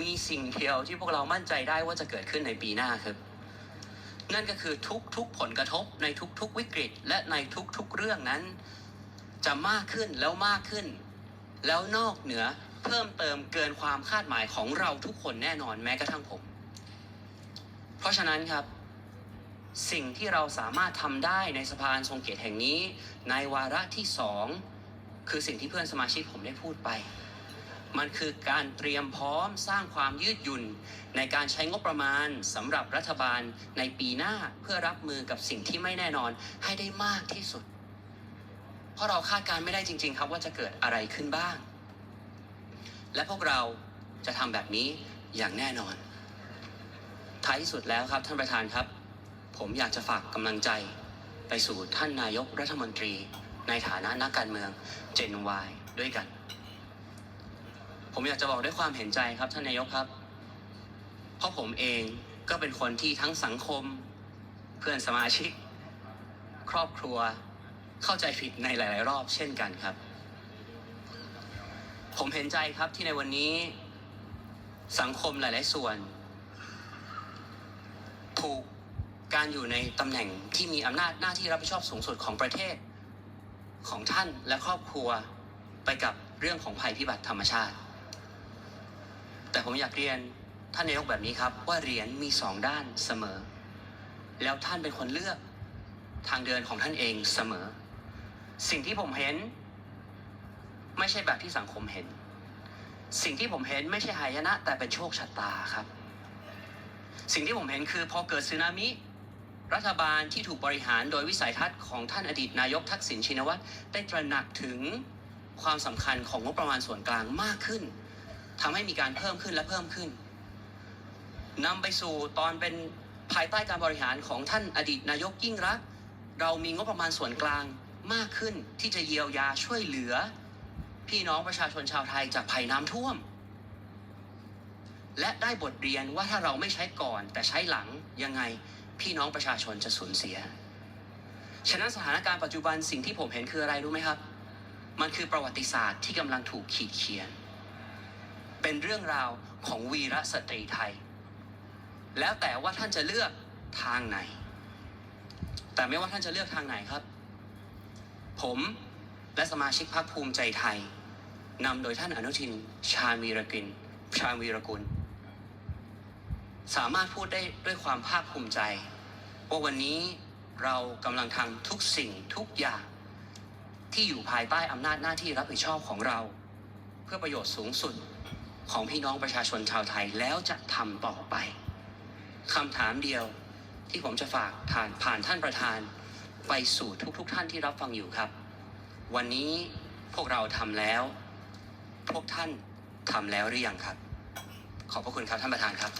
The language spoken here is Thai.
มีสิ่งเดียวที่พวกเรามั่นใจได้ว่าจะเกิดขึ้นในปีหน้าครับ นั่นก็คือทุกๆผลกระทบในทุกๆวิกฤต และในทุกๆเรื่องนั้น จะมากขึ้นแล้วมากขึ้น แล้วนอกเหนือเพิ่มเติมเกินความคาดหมายของเราทุกคนแน่นอนแม้กระทั่งผม เพราะฉะนั้นครับ สิ่งที่เราสามารถทำได้ในสภานทรงเกียรติแห่งนี้ ในวาระที่สองคือสิ่งที่เพื่อนสมาชิกผมได้พูดไป มันคือการเตรียมพร้อมสร้างความยืดหยุ่น ในการใช้งบประมาณสำหรับรัฐบาลในปีหน้าเพื่อรับมือกับสิ่งที่ไม่แน่นอนให้ได้มากที่สุด เพราะเราคาดการณ์ไม่ได้จริง ๆ ครับว่าจะเกิดอะไรขึ้นบ้าง และพวกเราจะทำแบบนี้อย่างแน่นอน ท้ายที่สุดแล้วครับท่านประธานครับ ผมอยากจะฝากกำลังใจไปสู่ท่านนายกรัฐมนตรี ในฐานะนักการเมือง Gen Y ด้วยกัน ผมอยากจะบอกด้วยความเห็นใจครับท่านนายกครับ เพราะผมเองก็เป็นคนที่ทั้งสังคมเพื่อนสมาชิก ครอบครัวเข้าใจผิดในหลาย ๆ รอบเช่นกันครับ ผมเห็นใจครับที่ในวันนี้สังคมหลาย ๆ ส่วนถูกการอยู่ในตำแหน่งที่มีอำนาจหน้าที่รับผิดชอบสูงสุดของประเทศ ของท่านและครอบครัวไปกับเรื่องของภัยพิบัติธรรมชาติ แต่ผมอยากเรียนท่านนายกแบบนี้ครับ ว่าเหรียญมีสองด้านเสมอ แล้วท่านเป็นคนเลือกทางเดินของท่านเองเสมอ สิ่งที่ผมเห็น ไม่ใช่แบบที่สังคมเห็น สิ่งที่ผมเห็นไม่ใช่หายนะ แต่เป็นโชคชะตาครับ สิ่งที่ผมเห็นคือพอเกิดสึนามิรัฐบาลที่ถูกบริหารโดยวิสัยทัศน์ของท่านอดีตนายกทักษิณชินวัตรได้ตระหนักถึงความสำคัญของงบประมาณส่วนกลางมากขึ้น ทำให้มีการเพิ่มขึ้นและเพิ่มขึ้นนำไปสู่ตอนเป็นภายใต้การบริหารของท่านอดีตนายกยิ่งรัก เรามีงบประมาณส่วนกลางมากขึ้นที่จะเยียวยาช่วยเหลือ พี่น้องประชาชนชาวไทยจากภัยน้ำท่วม และได้บทเรียนว่าถ้าเราไม่ใช้ก่อน แต่ใช้หลังยังไงพี่น้องประชาชนจะสูญเสีย ฉะนั้นสถานการณ์ปัจจุบันสิ่งที่ผมเห็นคืออะไรรู้ไหมครับ มันคือประวัติศาสตร์ที่กำลังถูกขีดเขียน เป็นเรื่องราวของวีรสตรีไทย แล้วแต่ว่าท่านจะเลือกทางไหน แต่ไม่ว่าท่านจะเลือกทางไหนครับ ผมและสมาชิกพรรคภูมิใจไทยนำโดยท่านอนุทิน ชาญวีรกิน ชาญวีรกุล สามารถพูดได้ด้วยความภาคภูมิใจ ว่าวันนี้เรากำลังทำทุกสิ่งทุกอย่างที่อยู่ภายใต้อำนาจหน้าที่รับผิดชอบของเรา เพื่อประโยชน์สูงสุด ของพี่น้องประชาชนชาวไทยแล้วจะทำต่อไปคำถามเดียวที่ผมจะฝากผ่านผ่านท่านประธานไปสู่ทุกๆทท่านที่รับฟังอยู่ครับ วันนี้พวกเราทำแล้ว พวกท่านทำแล้วหรือยังครับ ขอบพระคุณครับท่านประธานครับ